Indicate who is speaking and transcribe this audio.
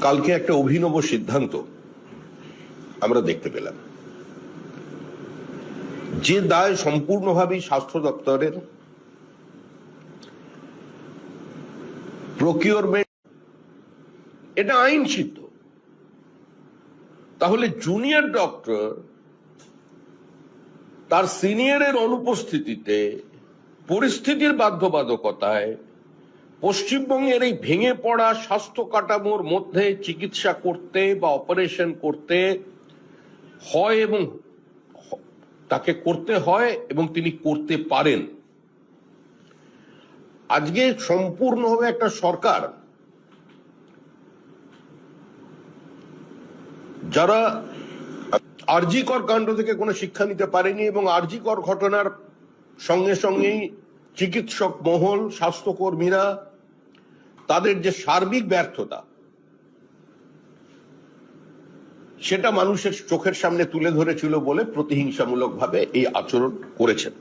Speaker 1: কালকে একটা অভিনব সিদ্ধান্ত আমরা দেখতে পেলাম। যে দায় সম্পূর্ণভাবেই স্বাস্থ্য দপ্তরের প্রকিউরমেন্ট এটা আইন সিদ্ধ তাহলে জুনিয়র ডক্টর তার সিনিয়রের অনুপস্থিতিতে পরিস্থিতির বাধ্যবাধকতায় পশ্চিমবঙ্গের এই ভেঙে পড়া স্বাস্থ্য কাঠামোর মধ্যে চিকিৎসা করতে বা অপারেশন করতে হয় এবং তাকে করতে হয় এবং তিনি করতে পারেন। আজকে সম্পূর্ণভাবে একটা সরকার যারা আরজিকর কাণ্ড থেকে কোনো শিক্ষা নিতে পারেনি এবং আরজিকর ঘটনার সঙ্গে সঙ্গেই চিকিৎসক মহল, স্বাস্থ্যকর্মীরা তাদের যে সার্বিক ব্যর্থতা, সেটা মানুষের চোখের সামনে তুলে ধরেছিল বলে প্রতিহিংসামূলক ভাবে এই আচরণ করেছেন।